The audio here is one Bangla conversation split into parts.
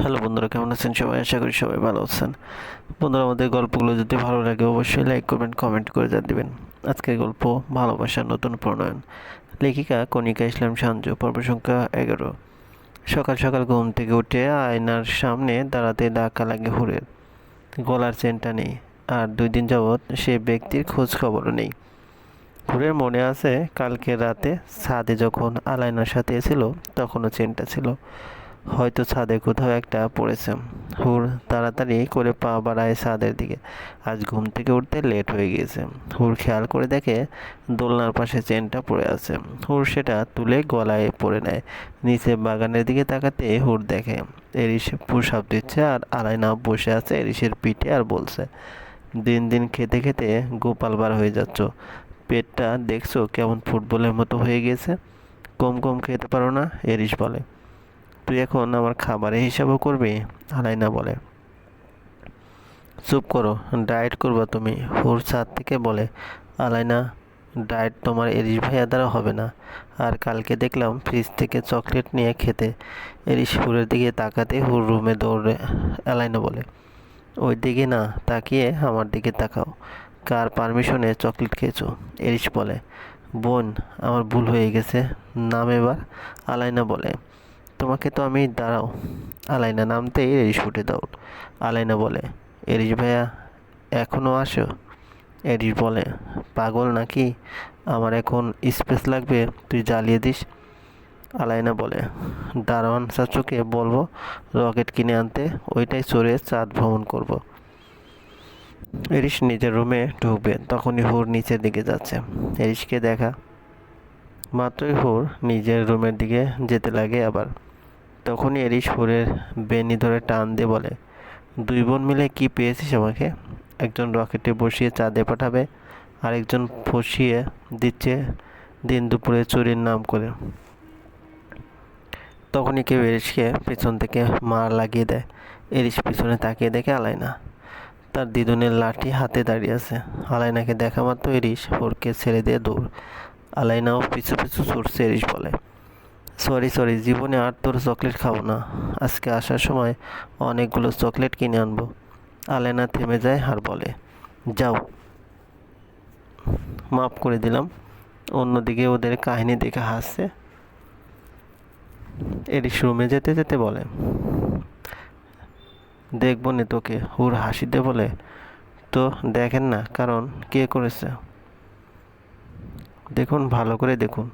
হ্যালো বন্ধুরা, কেমন আছেন সবাই? আশা করি সবাই ভালো আছেন। বন্ধুরা, আমাদের গল্পগুলো যদি ভালো লাগে, অবশ্যই লাইক করবেন কমেন্ট করে যা দিবেন। আজকের গল্প, ভালোবাসা, নতুন প্রণয়ন। লেখিকা কণিকা ইসলাম সাঞ্জু পর্ব সংখ্যা এগারো। সকাল সকাল ঘুম থেকে উঠে আয়নার সামনে দাঁড়াতে ডাকা লাগে হুরের। গলার চেনটা নেই, আর দুই দিন যাবৎ সে ব্যক্তির খোঁজ খবরও নেই। হুরের মনে আছে, কালকে রাতে ছাদে যখন আলাইনার সাথে ছিল, তখনও চেনটা ছিল। হয়তো ছাদে কোথাও একটা পড়েছে। হুর তাড়াতাড়ি করে পা বাড়ায় ছাদের দিকে। আজ ঘুম থেকে উঠতে লেট হয়ে গিয়েছে। হুর খেয়াল করে দেখে দোলনার পাশে চেনটা পড়ে আছে। হুর সেটা তুলে গলায় পরে নেয়। নিচে বাগানের দিকে তাকাতে হুর দেখে এরিস পুষাপ দিচ্ছে আর আলাইনা বসে আছে এরিসের পিঠে আর বলছে, দিন দিন খেতে খেতে গোপাল বার হয়ে যাচ্ছ। পেটটা দেখছ কেমন ফুটবলের মতো হয়ে গিয়েছে? কম কম খেতে পারো না এরিস বলে। তুই এখন আমার খাবারের হিসাবও করবি? আলাইনা বলে। চুপ করো, ডায়েট করবা তুমি, হুর ছাদ থেকে বলে। আলাইনা, ডায়েট তোমার এরিস ভাইয়া দ্বারা হবে না। আর কালকে দেখলাম ফ্রিজ থেকে চকলেট নিয়ে খেতে। এরিস হুরের দিকে তাকাতে হুর রুমে দৌড়ে, আলাইনা বলে। ওই দিকে না, তাকিয়ে আমার দিকে তাকাও। কার পারমিশনে চকলেট খেয়েছো? এরিস বলে। বোন, আমার ভুল হয়ে গেছে। নাম এবার, আলাইনা বলে। তোমাকে তো আমি, দাঁড়াও। আলাইনা নামতেই এরিস ফুটে দৌড়। আলাইনা বলে এরিস ভাইয়া এখনও আসো? এরিস বলে, পাগল নাকি? আমার এখন স্পেস লাগবে, তুই জ্বালিয়ে দিস। আলাইনা বলে, দারোয়ান চাচুকে বলব, রকেট কিনে আনতে, ওইটাই চড়ে চাঁদ ভ্রমণ করব। এরিস নিজের রুমে ঢুকবে, তখনই হুর নিচের দিকে যাচ্ছে। এরিসকে দেখা। মাত্রই হুর নিজের রুমের দিকে যেতে লাগে আবার। তখনই এরিস হুরের বেনি ধরে টান দিয়ে বলে, দুই বোন মিলে কি পেয়েছিস আমাকে? একজন রকেটে বসিয়ে চাঁদে পাঠাবে, আরেকজন ফসিয়ে দিচ্ছে দিন দুপুরে চুরির নাম করে। তখনই কেউ এরিসকে পেছন থেকে মার লাগিয়ে দেয়। এরিস পিছনে তাকিয়ে দেখে আলাইনা, তার দিদুনের লাঠি হাতে দাঁড়িয়ে আছে। আলাইনাকে দেখা মাত্র এরিস হুরকে ছেড়ে দিয়ে দৌড়। আলাইনাও পিছু পিছু ছুটছে এরিস বলে। সরি সরি জীবনে আর তোর চকলেট খাব না। আজকে আসার সময় অনেকগুলো চকলেট কিনে আনব। আলেনা থেমে যায় আর বলে, যাও। মাফ করে দিলাম। অন্যদিকে ওদের কাহিনী দেখে হাসছে। এরিস রুমে যেতে যেতে বলে, দেখব নে তোকে। হুর হাসিতে বলে, তো দেখেন না কারণ কে করেছে? দেখুন, ভালো করে দেখুন।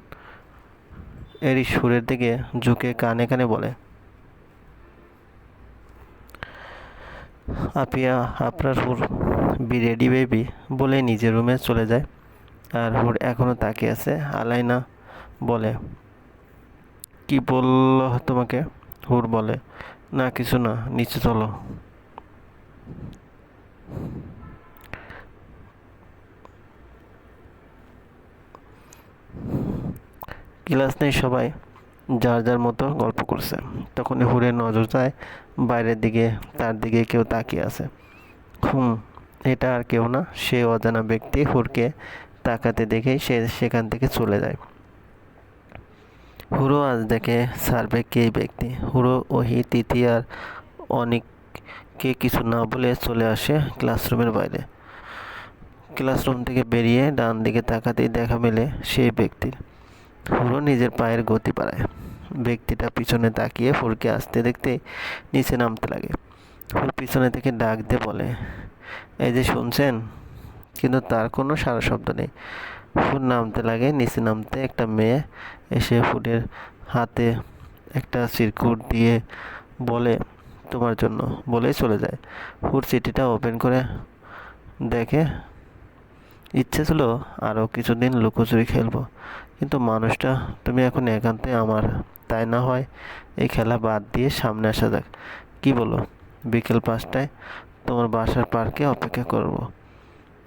এরই সুরের দিকে ঝুঁকে কানে কানে বলে, আপিয়া, আপনার হুর বি রেডি বেবি বলে নিজের রুমে চলে যায়। আর হুর এখনও তাকিয়ে আছে আলাইনা বলে, কি বলল তোমাকে? হুর বলে, না, কিছু না, নিচে চলো। ক্লাস নেই সবাই, যার যার মতো গল্প করছে। তখনই হুরের নজর যায় বাইরের দিকে, তার দিকে কেউ তাকিয়ে আছে। হুম, এটা আর কেউ না, সে অজানা ব্যক্তি হুরকে তাকাতে দেখেই সে সেখান থেকে চলে যায়। হুরো আজ দেখে সার্ভে কে ব্যক্তি? হুরো, ওহি, তিথি আর অনেককে কিছু না বলে চলে আসে ক্লাসরুমের বাইরে। ক্লাসরুম থেকে বেরিয়ে ডান দিকে তাকাতেই দেখা মেলে সেই ব্যক্তির। হুরো নিজের পায়ের গতি বাড়ায়। ব্যক্তিটা পিছনে তাকিয়ে হুরকে আসতে দেখতে নিচে নামতে লাগে। হুর পিছনে থেকে ডাক দিয়ে বলে, এই যে শুনছেন? কিন্তু তার কোনো সারা শব্দ নেই। হুর নামতে লাগে, নিচে নামতে একটা মেয়ে এসে হুরের হাতে একটা সিরকুট দিয়ে বলে, তোমার জন্য, বলেই চলে যায়। হুর চিঠিটা ওপেন করে দেখে, ইচ্ছে ছিল আরও কিছুদিন লুকোচুরি খেলব। কিন্তু মানুষটা, তুমি এখন একান্তে আমার, তাই না হয়? এই খেলা বাদ দিয়ে সামনে আসা যাক। কি বলো? বিকেল পাঁচটায় তোমার বাসার পার্কে অপেক্ষা করব।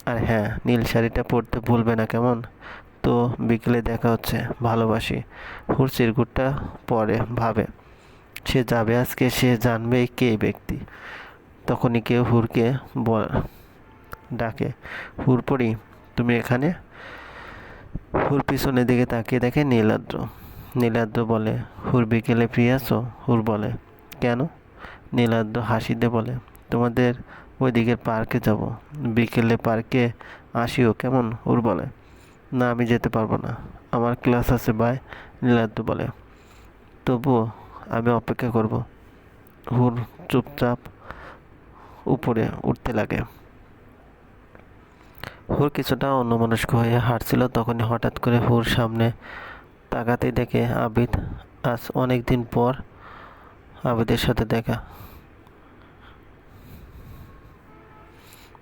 আর হ্যাঁ নীল শাড়িটা পরতে ভুলবে না কেমন? তো বিকেলে দেখা হচ্ছে, ভালোবাসি। হুর চিরকুটটা পরে ভাবে, সে যাবে আজকে, সে জানবে কে ব্যক্তি। তখনই কেউ হুরকে ডাকে, হুর পড়ি, তুমি এখানে? হুর পিছনের দিকে তাকিয়ে দেখে নীলাদ্র। নীলাদ্র বলে, হুর বিকেলে ফ্রি আছো হুর বলে, কেন? নীলাদ্র হাসি দিয়ে বলে, তোমাদের ওই দিকের পার্কে যাব। বিকেলে পার্কে আসিও, কেমন? হুর বলে, না, আমি যেতে পারব না। আমার ক্লাস আছে, বাই। নীলাদ্র বলে, তবুও আমি অপেক্ষা করব। হুর চুপচাপ উপরে উঠতে লাগে। হুর কিছুটা অন্যমনস্ক হয়ে হাঁটছিল তখনই হঠাৎ করে হুর সামনে তাকাতেই দেখে আবিদ আজ অনেক দিন পর আবিদের সাথে দেখা।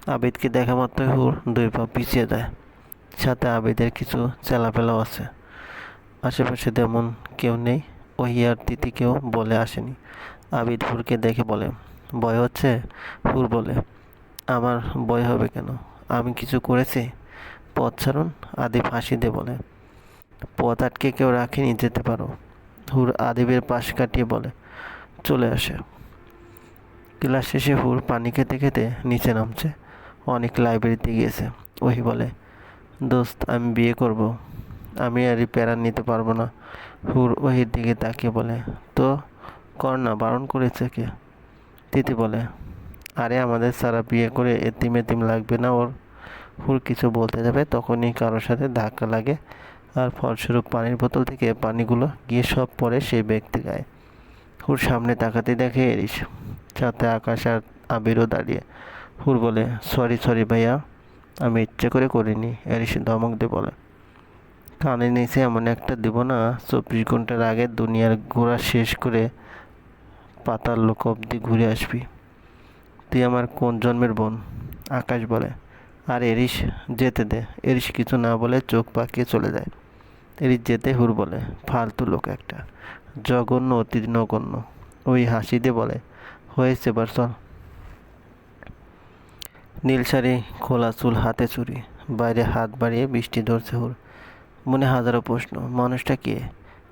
আবিদকে দেখা মাত্রই হুর দুই পা পিছিয়ে দেয় সাথে আবিদের কিছু চেলাপেলাও আছে। আশেপাশে তেমন কেউ নেই, ওই আর তিথি কেউ বলে আসেনি। আবিদ হুরকে দেখে বলে, ভয় হচ্ছে? হুর বলে, আমার ভয় হবে কেন? আমি কিছু করেছি? পথ ছাড়ুন, আদিব হাসি দিয়ে বলে। পথ আটকে কেউ রাখেনি, যেতে পারো। হুর আদিবের পাশ কাটিয়ে বলে, চলে আসে। ক্লাস শেষে হুর পানি খেতে খেতে নিচে নামছে। অনেক লাইব্রেরিতে গিয়েছে। ওই বলে, দোস্ত, আমি বিয়ে করব। আমি আর প্যারা নিতে পারব না। হুর ওহির দিকে তাকিয়ে বলে, তো, কর না, বারণ করেছে কে? তিথি বলে আরে আমাদের সারা বিয়ে করে এতিম এতিম লাগবে না ওর। হুর কিছু বলতে যাবে, তখনই কারোর সাথে ধাক্কা লাগে। আর ফলস্বরূপ পানির বোতল থেকে পানিগুলো গিয়ে সব পড়ে সেই ব্যক্তি গায়ে। হুর সামনে তাকাতে দেখে এরিস সাথে আকাশ আর আবিরও দাঁড়িয়ে। হুর বলে সরি সরি ভাইয়া, আমি ইচ্ছে করে করিনি। এরিস ধমক দিয়ে বলে, কানে নিচে এমন একটা দিব না, চব্বিশ ঘণ্টার আগে দুনিয়ার ঘোরা শেষ করে পাতার লোক অব্দি ঘুরে আসবি। তুই আমার কোন জন্মের বোন? আকাশ বলে, আর এরিস যেতে দে। এরিস কিছু না বলে চোখ পাকিয়ে চলে যায়। এরিস যেতে হুর বলে, ফালতু লোক একটা, জঘন্য অতি নগণ্য ওই হাসি দিয়ে বলে, হয়েছে এবার চল নীল শাড়ি, খোলা চুল, হাতে চুরি বাইরে হাত বাড়িয়ে বৃষ্টি ধরছে হুর। মনে হাজারো প্রশ্ন, মানুষটা কে?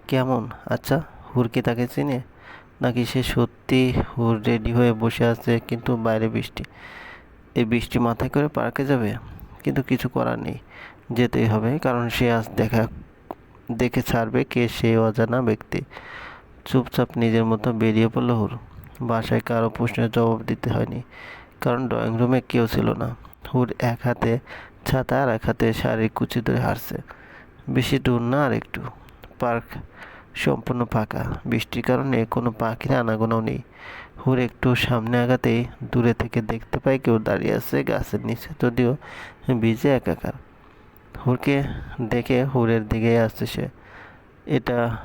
কেমন? আচ্ছা হুর কি তাকে চিনে? নাকি সে সত্যি রেডি হয়ে বসে আছে কিন্তু বাইরে বৃষ্টি? এই বৃষ্টি মাথায় করে পার্কে যাবে? কিন্তু কিছু করার নেই। যেতেই হবে, কারণ সে আজ দেখা, দেখে ছাড়বে কে সে অজানা ব্যক্তি। চুপচাপ নিজের মতো বেরিয়ে পড়ল হুর। বাসায় কারও প্রশ্নের জবাব দিতে হয়নি, কারণ ড্রয়িং রুমে কেউ ছিল না। হুর এক হাতে ছাতা আর এক হাতে শাড়ির কুচি ধরে হারছে বেশি দূর না আর একটু। পার্ক সম্পূর্ণ ফাঁকা। বৃষ্টির কারণে কোনো পাখির আনাগোনাও নেই। হুর একটু সামনে আগাতেই দূরে থেকে দেখতে পাই কেউ দাঁড়িয়ে আছে গাছের নিচে, যদিও ভিজে একাকার। হুরকে দেখে হুরের দিকে আসছে সে। এটা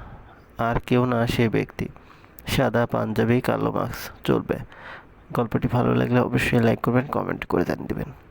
আর কেউ না, সে ব্যক্তি। সাদা, পাঞ্জাবি, কালো মাস্ক চলবে। গল্পটি ভালো লাগলে অবশ্যই লাইক করবেন, কমেন্ট করে জানিয়ে দেবেন।